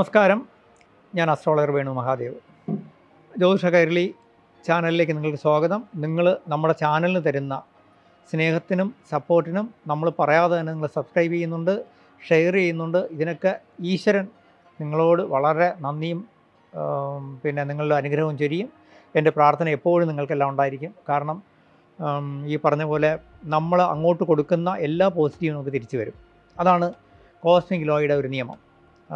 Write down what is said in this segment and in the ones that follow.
നമസ്കാരം. ഞാൻ അസ്ട്രോളജർ വേണു മഹാദേവ്. ജ്യോതിഷ കൈരളി ചാനലിലേക്ക് നിങ്ങൾക്ക് സ്വാഗതം. നിങ്ങൾ നമ്മുടെ ചാനലിന് തരുന്ന സ്നേഹത്തിനും സപ്പോർട്ടിനും നമ്മൾ പറയാതെ തന്നെ നിങ്ങൾ സബ്സ്ക്രൈബ് ചെയ്യുന്നുണ്ട് ഷെയർ ചെയ്യുന്നുണ്ട്. ഇതിനൊക്കെ ഈശ്വരൻ നിങ്ങളോട് വളരെ നന്ദിയും പിന്നെ നിങ്ങളുടെ അനുഗ്രഹവും ചൊരിയും. എന്റെ പ്രാർത്ഥന എപ്പോഴും നിങ്ങൾക്കെല്ലാം ഉണ്ടായിരിക്കും. കാരണം ഈ പറഞ്ഞ പോലെ നമ്മൾ അങ്ങോട്ട് കൊടുക്കുന്ന എല്ലാ പോസിറ്റീവും നമുക്ക് തിരിച്ചു വരും. അതാണ് കോസ്മിക് ലോയുടെ ഒരു നിയമം.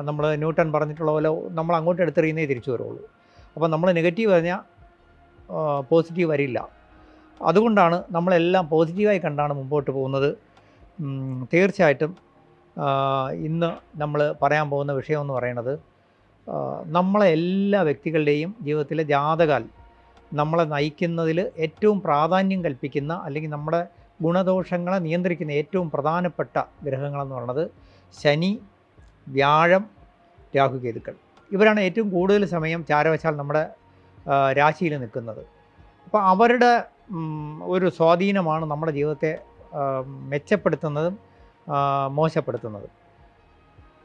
നമ്മൾ ന്യൂട്ടൺ പറഞ്ഞിട്ടുള്ള പോലെ നമ്മൾ അങ്ങോട്ട് എടുത്തെറിയുന്നേ തിരിച്ചു വരുള്ളൂ. അപ്പോൾ നമ്മൾ നെഗറ്റീവ് പറഞ്ഞാൽ പോസിറ്റീവ് വരില്ല. അതുകൊണ്ടാണ് നമ്മളെല്ലാം പോസിറ്റീവായി കണ്ടാണ് മുമ്പോട്ട് പോകുന്നത്. തീർച്ചയായിട്ടും ഇന്ന് നമ്മൾ പറയാൻ പോകുന്ന വിഷയം എന്ന് പറയുന്നത് നമ്മളെ എല്ലാ വ്യക്തികളുടെയും ജീവിതത്തിലെ ജാതകാൽ നമ്മളെ നയിക്കുന്നതിൽ ഏറ്റവും പ്രാധാന്യം കൽപ്പിക്കുന്ന അല്ലെങ്കിൽ നമ്മുടെ ഗുണദോഷങ്ങളെ നിയന്ത്രിക്കുന്ന ഏറ്റവും പ്രധാനപ്പെട്ട ഗ്രഹങ്ങളെന്ന് പറയുന്നത് ശനി വ്യാഴം രാഹുകേതുക്കൾ ഇവരാണ് ഏറ്റവും കൂടുതൽ സമയം ചാരവശാൽ നമ്മുടെ രാശിയിൽ നിൽക്കുന്നത്. അപ്പോൾ അവരുടെ ഒരു സ്വാധീനമാണ് നമ്മുടെ ജീവിതത്തെ മെച്ചപ്പെടുത്തുന്നതും മോശപ്പെടുത്തുന്നതും.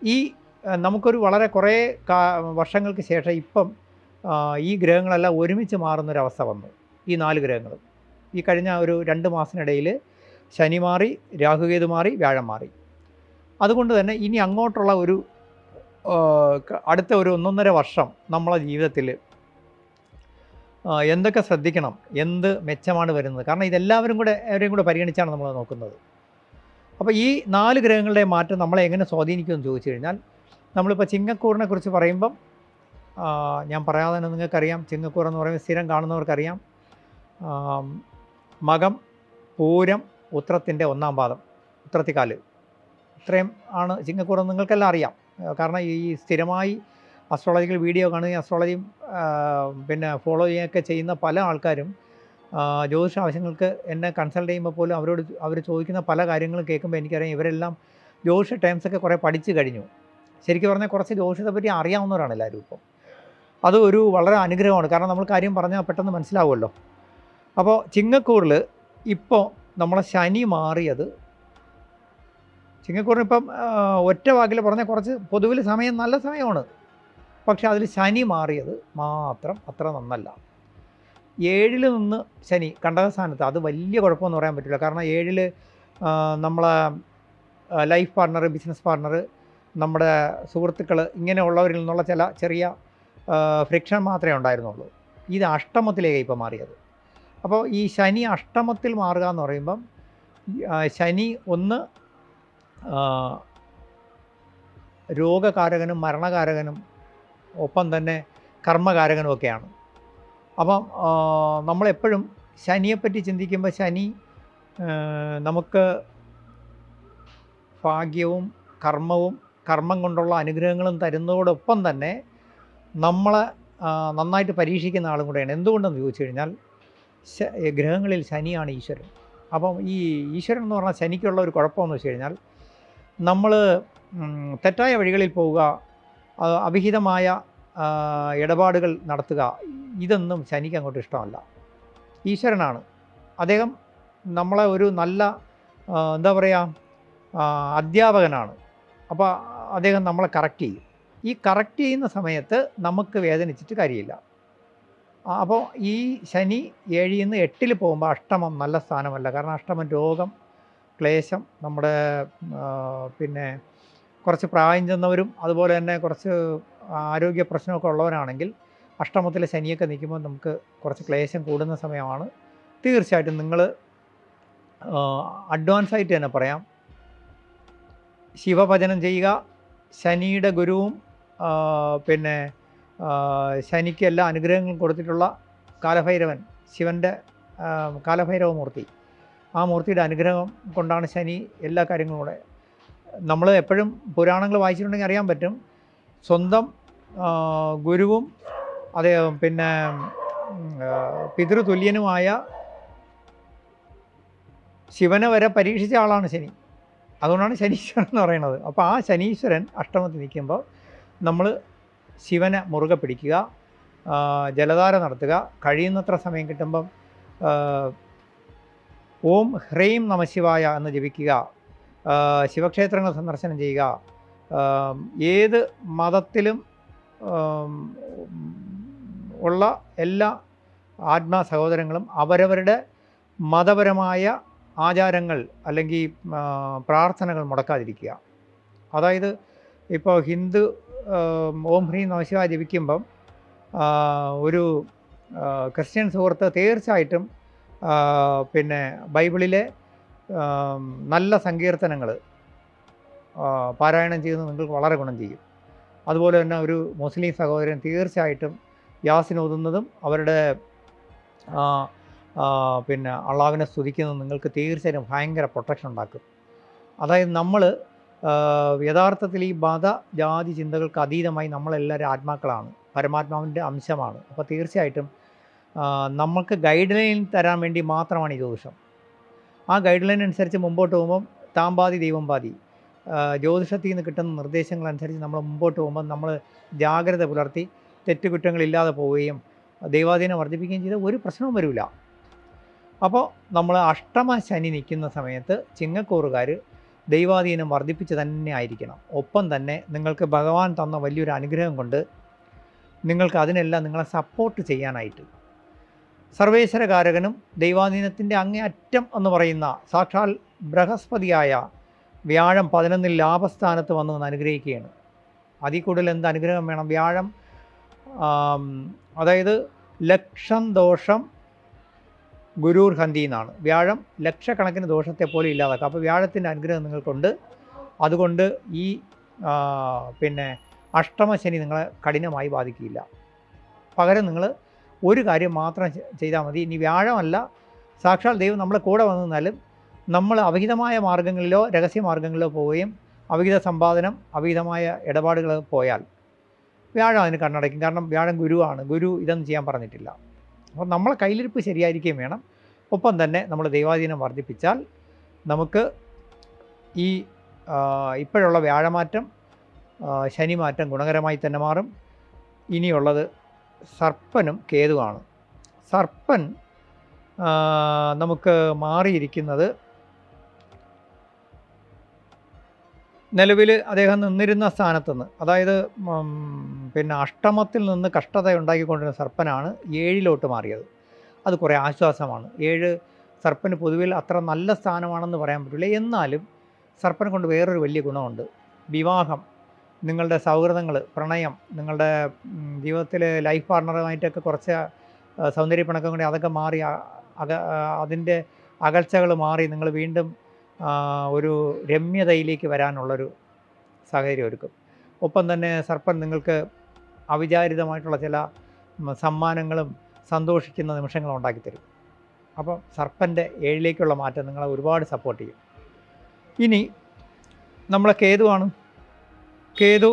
ഈ നമുക്കൊരു വളരെ കുറേ വർഷങ്ങൾക്ക് ശേഷം ഇപ്പം ഈ ഗ്രഹങ്ങളെല്ലാം ഒരുമിച്ച് മാറുന്നൊരവസ്ഥ വന്നു. ഈ നാല് ഗ്രഹങ്ങളും. ഈ കഴിഞ്ഞ ഒരു രണ്ട് മാസത്തിനിടയിൽ ശനി മാറി രാഹുകേതു മാറി വ്യാഴം മാറി. അതുകൊണ്ട് തന്നെ ഇനി അങ്ങോട്ടുള്ള ഒരു അടുത്ത ഒരു ഒന്നൊന്നര വർഷം നമ്മളെ ജീവിതത്തിൽ എന്തൊക്കെ ശ്രദ്ധിക്കണം എന്ത് മെച്ചമാണ് വരുന്നത്. കാരണം ഇതെല്ലാവരും കൂടെ അവരെയും കൂടെ പരിഗണിച്ചാണ് നമ്മൾ നോക്കുന്നത്. അപ്പോൾ ഈ നാല് ഗ്രഹങ്ങളുടെ മാറ്റം നമ്മളെ എങ്ങനെ സ്വാധീനിക്കുമെന്ന് ചോദിച്ചു കഴിഞ്ഞാൽ നമ്മളിപ്പോൾ ചിങ്ങക്കൂറിനെ കുറിച്ച് പറയുമ്പം ഞാൻ പറയാതെ തന്നെ നിങ്ങൾക്കറിയാം. ചിങ്ങക്കൂർ എന്ന് പറയുമ്പോൾ സ്ഥിരം കാണുന്നവർക്കറിയാം. മകം പൂരം ഉത്രത്തിന്റെ ഒന്നാം പാദം ഉത്രത്തിക്കാൽ. ഇത്രയും ആണ് ചിങ്ങക്കൂർ എന്ന് നിങ്ങൾക്കെല്ലാം അറിയാം. കാരണം ഈ സ്ഥിരമായി അസ്ട്രോളജിക്കൽ വീഡിയോ കാണുകയും അസ്ട്രോളജിയും പിന്നെ ഫോളോ ചെയ്യുകയൊക്കെ ചെയ്യുന്ന പല ആൾക്കാരും ജ്യോതിഷ ആവശ്യങ്ങൾക്ക് എന്നെ കൺസൾട്ട് ചെയ്യുമ്പോൾ പോലും അവരോട് അവർ ചോദിക്കുന്ന പല കാര്യങ്ങളും കേൾക്കുമ്പോൾ എനിക്കറിയാം ഇവരെല്ലാം ജ്യോതിഷ ടൈംസൊക്കെ കുറേ പഠിച്ചു കഴിഞ്ഞു. ശരിക്കും പറഞ്ഞാൽ കുറച്ച് ജ്യോതിഷത്തെ പറ്റി അറിയാവുന്നവരാണ് എല്ലാവരും ഇപ്പം. അത് ഒരു വളരെ അനുഗ്രഹമാണ്. കാരണം നമ്മൾ കാര്യം പറഞ്ഞാൽ പെട്ടെന്ന് മനസ്സിലാവുമല്ലോ. അപ്പോൾ ചിങ്ങക്കൂറിൽ ഇപ്പോൾ നമ്മളെ ശനി മാറിയത് ചിങ്ങക്കൂറിന് ഇപ്പം ഒറ്റ വാക്കിൽ പറഞ്ഞാൽ കുറച്ച് പൊതുവിൽ സമയം നല്ല സമയമാണ്. പക്ഷെ അതിൽ ശനി മാറിയത് മാത്രം അത്ര നന്നല്ല. ഏഴിൽ നിന്ന് ശനി കണ്ടകസ്ഥാനത്ത് അത് വലിയ കുഴപ്പമെന്ന് പറയാൻ പറ്റില്ല. കാരണം ഏഴിൽ നമ്മളെ ലൈഫ് പാർട്ണർ ബിസിനസ് പാർട്ണർ നമ്മുടെ സുഹൃത്തുക്കൾ ഇങ്ങനെയുള്ളവരിൽ നിന്നുള്ള ചില ചെറിയ ഫ്രിക്ഷൻ മാത്രമേ ഉണ്ടായിരുന്നുള്ളൂ. ഇത് അഷ്ടമത്തിലേക്ക് ഇപ്പോൾ മാറിയത്. അപ്പോൾ ഈ ശനി അഷ്ടമത്തിൽ മാറുക എന്ന് പറയുമ്പം ശനി ഒന്ന് രോഗകാരകനും മരണകാരകനും ഒപ്പം തന്നെ കർമ്മകാരകനും ഒക്കെയാണ്. അപ്പം നമ്മളെപ്പോഴും ശനിയെപ്പറ്റി ചിന്തിക്കുമ്പോൾ ശനി നമുക്ക് ഭാഗ്യവും കർമ്മവും കർമ്മം കൊണ്ടുള്ള അനുഗ്രഹങ്ങളും തരുന്നതോടൊപ്പം തന്നെ നമ്മളെ നന്നായിട്ട് പരീക്ഷിക്കുന്ന ആളും കൂടെയാണ്. എന്തുകൊണ്ടെന്ന് ചോദിച്ചു കഴിഞ്ഞാൽ ഗ്രഹങ്ങളിൽ ശനിയാണ് ഈശ്വരൻ. അപ്പം ഈ ഈശ്വരൻ എന്ന് പറഞ്ഞാൽ ശനിക്കുള്ള ഒരു കുഴപ്പമെന്ന് വെച്ച് കഴിഞ്ഞാൽ നമ്മൾ തെറ്റായ വഴികളിൽ പോവുക അവിഹിതമായ ഇടപാടുകൾ നടത്തുക ഇതൊന്നും ശനിക്ക് അങ്ങോട്ട് ഇഷ്ടമല്ല. ഈശ്വരനാണ്. അദ്ദേഹം നമ്മളെ ഒരു നല്ല എന്താ പറയുക അധ്യാപകനാണ്. അപ്പോൾ അദ്ദേഹം നമ്മളെ കറക്റ്റ് ചെയ്യും. ഈ കറക്റ്റ് ചെയ്യുന്ന സമയത്ത് നമുക്ക് വേദനിച്ചിട്ട് കാര്യമില്ല. അപ്പോൾ ഈ ശനി ഏഴിൽ നിന്ന് എട്ടിൽ പോകുമ്പോൾ അഷ്ടമം നല്ല സ്ഥാനമല്ല. കാരണം അഷ്ടമം രോഗം ക്ലേശം നമ്മുടെ പിന്നെ കുറച്ച് പ്രായം ചെന്നവരും അതുപോലെ തന്നെ കുറച്ച് ആരോഗ്യ പ്രശ്നമൊക്കെ ഉള്ളവരാണെങ്കിൽ അഷ്ടമത്തിലെ ശനിയൊക്കെ നിൽക്കുമ്പോൾ നമുക്ക് കുറച്ച് ക്ലേശം കൂടുന്ന സമയമാണ്. തീർച്ചയായിട്ടും നിങ്ങൾ അഡ്വാൻസ് ആയിട്ട് തന്നെ പറയാം. ശിവഭജനം ചെയ്യുക ശനിയുടെ ഗുരുവും പിന്നെ ശനിക്ക് എല്ലാ അനുഗ്രഹങ്ങളും കൊടുത്തിട്ടുള്ള കാലഭൈരവൻ ശിവന്റെ കാലഭൈരവമൂർത്തി. മൂർത്തി ആ മൂർത്തിയുടെ അനുഗ്രഹം കൊണ്ടാണ് ശനി എല്ലാ കാര്യങ്ങളും കൂടെ. നമ്മൾ എപ്പോഴും പുരാണങ്ങൾ വായിച്ചിട്ടുണ്ടെങ്കിൽ അറിയാൻ പറ്റും. സ്വന്തം ഗുരുവും അതേ പിന്നെ പിതൃതുല്യനുമായ ശിവനെ വരെ പരീക്ഷിച്ച ആളാണ് ശനി. അതുകൊണ്ടാണ് ശനീശ്വരൻ എന്ന് പറയുന്നത്. അപ്പോൾ ആ ശനീശ്വരൻ അഷ്ടമത്തിൽ നിൽക്കുമ്പോൾ നമ്മൾ ശിവനെ മുറുകെ പിടിക്കുക ജലധാര നടത്തുക കഴിയുന്നത്ര സമയം കിട്ടുമ്പം ഓം ഹ്രൈം നമശിവായ എന്ന് ജപിക്കുക ശിവക്ഷേത്രങ്ങൾ സന്ദർശനം ചെയ്യുക ഏത് മതത്തിലും ഉള്ള എല്ലാ ആത്മാ സഹോദരങ്ങളും അവരവരുടെ മതപരമായ ആചാരങ്ങൾ അല്ലെങ്കിൽ പ്രാർത്ഥനകൾ മുടക്കാതിരിക്കുക. അതായത് ഇപ്പോൾ ഹിന്ദു ഓം ഹ്രീം നമശിവായ ജപിക്കുമ്പം ഒരു ക്രിസ്ത്യൻ സുഹൃത്ത് തീർച്ചയായിട്ടും പിന്നെ ബൈബിളിലെ നല്ല സങ്കീർത്തനങ്ങൾ പാരായണം ചെയ്യുന്നത് നിങ്ങൾക്ക് വളരെ ഗുണം ചെയ്യും. അതുപോലെ തന്നെ ഒരു മുസ്ലിം സഹോദരൻ തീർച്ചയായിട്ടും യാസിൻ ഓതുന്നതും അവരുടെ പിന്നെ അള്ളാവിനെ സ്തുതിക്കുന്നതും നിങ്ങൾക്ക് തീർച്ചയായും ഭയങ്കര പ്രൊട്ടക്ഷൻ ഉണ്ടാക്കും. അതായത് നമ്മൾ യഥാർത്ഥത്തിൽ ഈ മത ജാതി ചിന്തകൾക്ക് അതീതമായി നമ്മളെല്ലാവരും ആത്മാക്കളാണ്. പരമാത്മാവിന്റെ അംശമാണ്. അപ്പോൾ തീർച്ചയായിട്ടും നമുക്ക് ഗൈഡ് ലൈൻ തരാൻ വേണ്ടി മാത്രമാണ് ഈ ജ്യോതിഷം. ആ ഗൈഡ് ലൈൻ അനുസരിച്ച് മുമ്പോട്ട് പോകുമ്പം താൻ പാതി ദൈവം പാതി ജ്യോതിഷത്തിൽ നിന്ന് കിട്ടുന്ന നിർദ്ദേശങ്ങൾ അനുസരിച്ച് നമ്മൾ മുമ്പോട്ട് പോകുമ്പോൾ നമ്മൾ ജാഗ്രത പുലർത്തി തെറ്റുകുറ്റങ്ങളില്ലാതെ പോവുകയും ദൈവാധീനം വർദ്ധിപ്പിക്കുകയും ചെയ്താൽ ഒരു പ്രശ്നവും വരില്ല. അപ്പോൾ നമ്മൾ അഷ്ടമ ശനി നിൽക്കുന്ന സമയത്ത് ചിങ്ങക്കൂറുകാർ ദൈവാധീനം വർദ്ധിപ്പിച്ച് തന്നെ ആയിരിക്കണം. ഒപ്പം തന്നെ നിങ്ങൾക്ക് ഭഗവാൻ തന്ന വലിയൊരു അനുഗ്രഹം കൊണ്ട് നിങ്ങൾക്ക് അതിനെല്ലാം നിങ്ങളെ സപ്പോർട്ട് ചെയ്യാനായിട്ട് സർവേശ്വരകാരകനും ദൈവാധീനത്തിന്റെ അങ്ങേയറ്റം എന്ന് പറയുന്ന സാക്ഷാൽ ബൃഹസ്പതിയായ വ്യാഴം പതിനൊന്നിൽ ലാഭസ്ഥാനത്ത് വന്ന് നിന്ന് അനുഗ്രഹിക്കുകയാണ്. അതിൽ കൂടുതൽ എന്ത് അനുഗ്രഹം വേണം? വ്യാഴം അതായത് ലക്ഷം ദോഷം ഗുരൂർ ഹന്തി എന്നാണ്. വ്യാഴം ലക്ഷക്കണക്കിന് ദോഷത്തെ പോലെ ഇല്ലാതാക്കുക അപ്പോൾ വ്യാഴത്തിന്റെ അനുഗ്രഹം നിങ്ങൾക്കുണ്ട്. അതുകൊണ്ട് ഈ പിന്നെ അഷ്ടമശനി നിങ്ങളെ കഠിനമായി ബാധിക്കില്ല. പകരം നിങ്ങൾ ഒരു കാര്യം മാത്രം ചെയ്താൽ മതി. ഇനി വ്യാഴമല്ല സാക്ഷാൽ ദൈവം നമ്മളെ കൂടെ വന്നു നിന്നാലും നമ്മൾ അവിഹിതമായ മാർഗങ്ങളിലോ രഹസ്യ മാർഗങ്ങളിലോ പോവുകയും അവിഹിത സമ്പാദനം അവിഹിതമായ ഇടപാടുകൾ പോയാൽ വ്യാഴം അതിന് കണ്ണടയ്ക്കും. കാരണം വ്യാഴം ഗുരുവാണ്. ഗുരു ഇതൊന്നും ചെയ്യാൻ പറഞ്ഞിട്ടില്ല. അപ്പോൾ നമ്മളെ കയ്യിലിരിപ്പ് ശരിയായിരിക്കുകയും വേണം. ഒപ്പം തന്നെ നമ്മൾ ദൈവാധീനം വർദ്ധിപ്പിച്ചാൽ നമുക്ക് ഈ ഇപ്പോഴുള്ള വ്യാഴമാറ്റം ശനിമാറ്റം ഗുണകരമായി തന്നെ മാറും. ഇനിയുള്ളത് സർപ്പനും കേതുവാണ്. സർപ്പൻ നമുക്ക് മാറിയിരിക്കുന്നത് നിലവിൽ അദ്ദേഹം നിന്നിരുന്ന സ്ഥാനത്തുനിന്ന്. അതായത് പിന്നെ അഷ്ടമത്തിൽ നിന്ന് കഷ്ടത ഉണ്ടാക്കിക്കൊണ്ടിരുന്ന സർപ്പനാണ് ഏഴിലോട്ട് മാറിയത്. അത് കുറേ ആശ്വാസമാണ്. ഏഴ് സർപ്പന് പൊതുവിൽ അത്ര നല്ല സ്ഥാനമാണെന്ന് പറയാൻ പറ്റില്ല. എന്നാലും സർപ്പനെ കൊണ്ട് വേറൊരു വലിയ ഗുണമുണ്ട്. വിവാഹം നിങ്ങളുടെ സൗഹൃദങ്ങൾ പ്രണയം നിങ്ങളുടെ ജീവിതത്തിൽ ലൈഫ് പാർട്ണറുമായിട്ടൊക്കെ കുറച്ച് സൗന്ദര്യ സൗന്ദര്യപ്പിണക്കം കൂടി അതൊക്കെ മാറി അക അതിന്റെ അകൽച്ചകൾ മാറി നിങ്ങൾ വീണ്ടും ഒരു രമ്യതയിലേക്ക് വരാനുള്ളൊരു സാഹചര്യം ഒരുക്കും. ഒപ്പം തന്നെ സർപ്പൻ നിങ്ങൾക്ക് അവിചാരിതമായിട്ടുള്ള ചില സമ്മാനങ്ങളും സന്തോഷിക്കുന്ന നിമിഷങ്ങളും ഉണ്ടാക്കിത്തരും. അപ്പം സർപ്പന്റെ ഏഴിലേക്കുള്ള മാറ്റം നിങ്ങളെ ഒരുപാട് സപ്പോർട്ട് ചെയ്യും. ഇനി നമ്മളെ കേതുവാണ് കേതു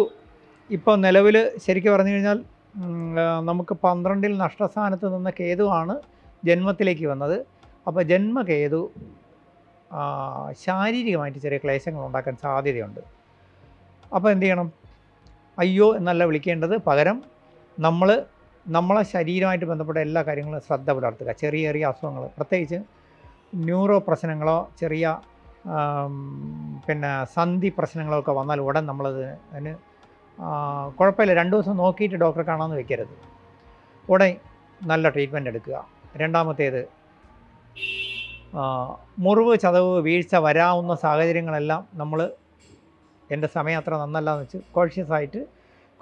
ഇപ്പോൾ നിലവിൽ ശരിക്കും പറഞ്ഞു കഴിഞ്ഞാൽ നമുക്ക് പന്ത്രണ്ടിൽ നഷ്ടസ്ഥാനത്ത് നിന്ന കേതുവാണ് ജന്മത്തിലേക്ക് വന്നത്. അപ്പോൾ ജന്മകേതു ശാരീരികമായിട്ട് ചെറിയ ക്ലേശങ്ങൾ ഉണ്ടാക്കാൻ സാധ്യതയുണ്ട്. അപ്പോൾ എന്ത് ചെയ്യണം? അയ്യോ എന്നല്ല വിളിക്കേണ്ടത്. പകരം നമ്മൾ നമ്മളെ ശരീരമായിട്ട് ബന്ധപ്പെട്ട എല്ലാ കാര്യങ്ങളും ശ്രദ്ധ പുലർത്തുക. ചെറിയ ചെറിയ അസുഖങ്ങൾ പ്രത്യേകിച്ച് ന്യൂറോ പ്രശ്നങ്ങളോ ചെറിയ പിന്നെ സന്ധി പ്രശ്നങ്ങളൊക്കെ വന്നാൽ ഉടൻ നമ്മളത് അതിന് കുഴപ്പമില്ല. രണ്ട് ദിവസം നോക്കിയിട്ട് ഡോക്ടറെ കാണാമെന്ന് വെക്കരുത്. ഉടൻ നല്ല ട്രീറ്റ്മെന്റ് എടുക്കുക. രണ്ടാമത്തേത് മുറിവ് ചതവ് വീഴ്ച വരാവുന്ന സാഹചര്യങ്ങളെല്ലാം നമ്മൾ എന്റെ സമയം അത്ര നന്നല്ല എന്ന് വെച്ച് കോൺഷ്യസ് ആയിട്ട്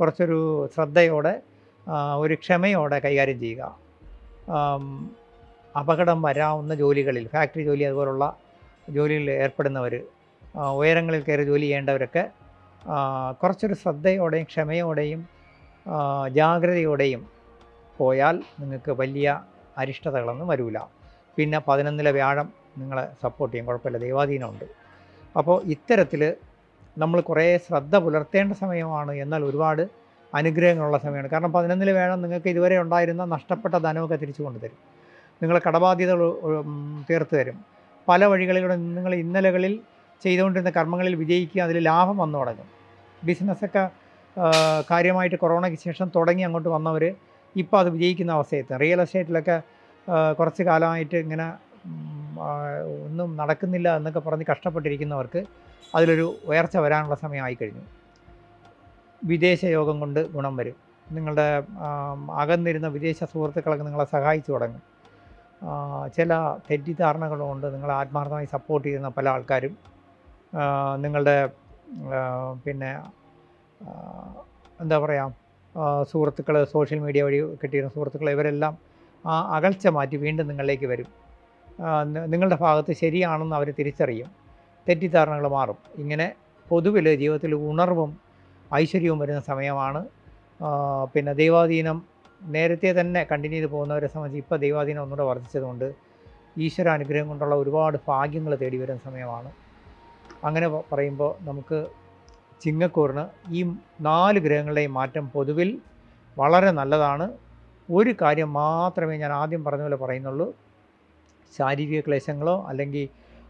കുറച്ചൊരു ശ്രദ്ധയോടെ ഒരു ക്ഷമയോടെ കൈകാര്യം ചെയ്യുക. അപകടം വരാവുന്ന ജോലികളിൽ ഫാക്ടറി ജോലി അതുപോലുള്ള ജോലിയിൽ ഏർപ്പെടുന്നവർ ഉയരങ്ങളിൽ കയറി ജോലി ചെയ്യേണ്ടവരൊക്കെ കുറച്ചൊരു ശ്രദ്ധയോടെയും ക്ഷമയോടെയും ജാഗ്രതയോടെയും പോയാൽ നിങ്ങൾക്ക് വലിയ അരിഷ്ടതകളൊന്നും വരില്ല പിന്നെ പതിനൊന്നിലെ വ്യാഴം നിങ്ങളെ സപ്പോർട്ട് ചെയ്യും കുഴപ്പമില്ല ദൈവാധീനമുണ്ട്. അപ്പോൾ ഇത്തരത്തിൽ നമ്മൾ കുറേ ശ്രദ്ധ പുലർത്തേണ്ട സമയമാണ് എന്നാൽ ഒരുപാട് അനുഗ്രഹങ്ങളുള്ള സമയമാണ്. കാരണം പതിനൊന്നിലെ വേണം നിങ്ങൾക്ക് ഇതുവരെ ഉണ്ടായിരുന്ന നഷ്ടപ്പെട്ട ധനമൊക്കെ തിരിച്ചു കൊണ്ടുതരും. നിങ്ങളെ കടബാധ്യതകൾ തീർത്തു തരും പല വഴികളിലൂടെ നിങ്ങൾ ഇന്നലകളിൽ ചെയ്തുകൊണ്ടിരുന്ന കർമ്മങ്ങളിൽ വിജയിക്കുക അതിൽ ലാഭം വന്നു തുടങ്ങും. ബിസിനസ്സൊക്കെ കാര്യമായിട്ട് കൊറോണയ്ക്ക് ശേഷം തുടങ്ങി അങ്ങോട്ട് വന്നവർ ഇപ്പോൾ അത് വിജയിക്കുന്ന അവസ്ഥയെത്തും. റിയൽ എസ്റ്റേറ്റിലൊക്കെ കുറച്ച് കാലമായിട്ട് ഇങ്ങനെ ഒന്നും നടക്കുന്നില്ല എന്നൊക്കെ പറഞ്ഞ് കഷ്ടപ്പെട്ടിരിക്കുന്നവർക്ക് അതിലൊരു ഉയർച്ച വരാനുള്ള സമയമായി കഴിഞ്ഞു. വിദേശ യോഗം കൊണ്ട് ഗുണം വരും. നിങ്ങളുടെ അകന്നിരുന്ന വിദേശ സുഹൃത്തുക്കളൊക്കെ നിങ്ങളെ സഹായിച്ചു തുടങ്ങും. ചില തെറ്റിദ്ധാരണകളുണ്ട് നിങ്ങളെ ആത്മാർത്ഥമായി സപ്പോർട്ട് ചെയ്യുന്ന പല ആൾക്കാരും. നിങ്ങളുടെ പിന്നെ എന്താ പറയുക സുഹൃത്തുക്കൾ സോഷ്യൽ മീഡിയ വഴി കിട്ടിയിരുന്ന സുഹൃത്തുക്കൾ ഇവരെല്ലാം ആ അകൽച്ച മാറ്റി വീണ്ടും നിങ്ങളിലേക്ക് വരും. നിങ്ങളുടെ ഭാഗത്ത് ശരിയാണെന്ന് അവർ തിരിച്ചറിയും. തെറ്റിദ്ധാരണകൾ മാറും. ഇങ്ങനെ പൊതുവിൽ ജീവിതത്തിൽ ഉണർവും ഐശ്വര്യവും വരുന്ന സമയമാണ്. പിന്നെ ദൈവാധീനം നേരത്തെ തന്നെ കണ്ടിന്യൂ ചെയ്ത് പോകുന്നവരെ സംബന്ധിച്ച് ഇപ്പോൾ ദൈവാധീനം ഒന്നുകൂടെ വർദ്ധിച്ചതുകൊണ്ട് ഈശ്വര അനുഗ്രഹം കൊണ്ടുള്ള ഒരുപാട് ഭാഗ്യങ്ങൾ തേടി വരുന്ന സമയമാണ്. അങ്ങനെ പറയുമ്പോൾ നമുക്ക് ചിങ്ങക്കൂറിന് ഈ നാല് ഗ്രഹങ്ങളുടെയും മാറ്റം പൊതുവിൽ വളരെ നല്ലതാണ്. ഒരു കാര്യം മാത്രമേ ഞാൻ ആദ്യം പറഞ്ഞ പോലെ പറയുന്നുള്ളൂ. ശാരീരിക ക്ലേശങ്ങളോ അല്ലെങ്കിൽ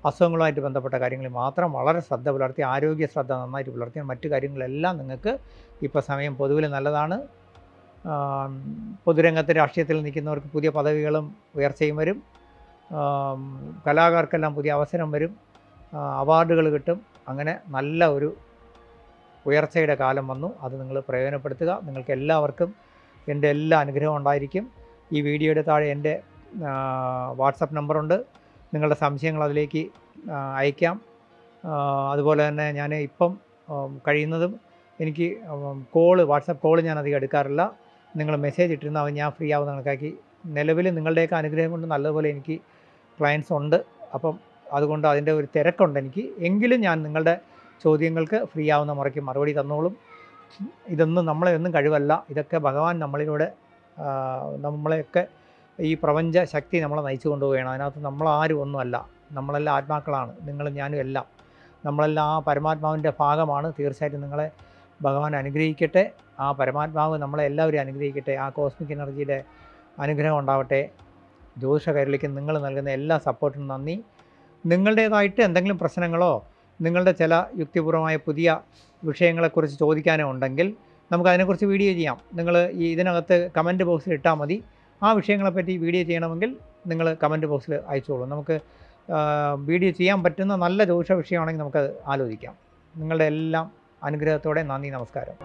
അസുഖങ്ങളുമായിട്ട് ബന്ധപ്പെട്ട കാര്യങ്ങളിൽ മാത്രം വളരെ ശ്രദ്ധ പുലർത്തി ആരോഗ്യ ശ്രദ്ധ നന്നായിട്ട് പുലർത്തി മറ്റു കാര്യങ്ങളെല്ലാം നിങ്ങൾക്ക് ഇപ്പോൾ സമയം പൊതുവിൽ നല്ലതാണ്. പൊതുരംഗത്ത് രാഷ്ട്രീയത്തിൽ നിൽക്കുന്നവർക്ക് പുതിയ പദവികളും ഉയർച്ചയും വരും. കലാകാർക്കെല്ലാം പുതിയ അവസരം വരും. അവാർഡുകൾ കിട്ടും. അങ്ങനെ നല്ല ഒരു ഉയർച്ചയുടെ കാലം വന്നു. അത് നിങ്ങൾ പ്രയോജനപ്പെടുത്തുക. നിങ്ങൾക്ക് എല്ലാവർക്കും എന്റെ എല്ലാ അനുഗ്രഹവും ഉണ്ടായിരിക്കും. ഈ വീഡിയോയുടെ താഴെ എന്റെ വാട്സപ്പ് നമ്പറുണ്ട്. നിങ്ങളുടെ സംശയങ്ങൾ അതിലേക്ക് അയക്കാം. അതുപോലെ തന്നെ ഞാൻ ഇപ്പം കഴിയുന്നതും എനിക്ക് കോൾ വാട്സപ്പ് കോൾ ഞാൻ അധികം എടുക്കാറില്ല. നിങ്ങൾ മെസ്സേജ് ഇട്ടിരുന്നു അത് ഞാൻ ഫ്രീ ആവുന്ന കണക്കാക്കി. നിലവിൽ നിങ്ങളുടെയൊക്കെ അനുഗ്രഹം കൊണ്ട് നല്ലതുപോലെ എനിക്ക് ക്ലയൻസ് ഉണ്ട്. അപ്പം അതുകൊണ്ട് അതിന്റെ ഒരു തിരക്കുണ്ട് എനിക്ക്. എങ്കിലും ഞാൻ നിങ്ങളുടെ ചോദ്യങ്ങൾക്ക് ഫ്രീ ആവുന്ന മുറയ്ക്ക് മറുപടി തന്നോളും. ഇതൊന്നും നമ്മളെ ഒന്നും കഴിവല്ല. ഇതൊക്കെ ഭഗവാൻ നമ്മളിലൂടെ നമ്മളെയൊക്കെ ഈ പ്രപഞ്ച ശക്തി നമ്മളെ നയിച്ചു കൊണ്ടുപോവുകയാണ്. അതിനകത്ത് നമ്മളാരും ഒന്നുമല്ല. നമ്മളെല്ലാം ആത്മാക്കളാണ്. നിങ്ങളും ഞാനും എല്ലാം. നമ്മളെല്ലാം ആ പരമാത്മാവിന്റെ ഭാഗമാണ്. തീർച്ചയായിട്ടും നിങ്ങളെ ഭഗവാൻ അനുഗ്രഹിക്കട്ടെ. ആ പരമാത്മാവ് നമ്മളെ എല്ലാവരും അനുഗ്രഹിക്കട്ടെ. ആ കോസ്മിക് എനർജിയുടെ അനുഗ്രഹം ഉണ്ടാവട്ടെ. ജ്യോതിഷ കൈരളിക്ക് നിങ്ങൾ നൽകുന്ന എല്ലാ സപ്പോർട്ടിനും നന്ദി. നിങ്ങളുടേതായിട്ട് എന്തെങ്കിലും പ്രശ്നങ്ങളോ നിങ്ങളുടെ ചില യുക്തിപൂർവമായ പുതിയ വിഷയങ്ങളെക്കുറിച്ച് ചോദിക്കാനോ ഉണ്ടെങ്കിൽ നമുക്ക് അതിനെക്കുറിച്ച് വീഡിയോ ചെയ്യാം. നിങ്ങൾ ഈ ഇതിനകത്ത് കമന്റ് ബോക്സിൽ ഇട്ടാൽ മതി. ആ വിഷയങ്ങളെപ്പറ്റി വീഡിയോ ചെയ്യണമെങ്കിൽ നിങ്ങൾ കമന്റ് ബോക്സിൽ അയച്ചോളൂ. നമുക്ക് വീഡിയോ ചെയ്യാൻ പറ്റുന്ന നല്ല ജ്യോതിഷ വിഷയമാണെങ്കിൽ നമുക്കത് ആലോചിക്കാം. നിങ്ങളുടെ എല്ലാം അനുഗ്രഹത്തോടെ നന്ദി നമസ്കാരം.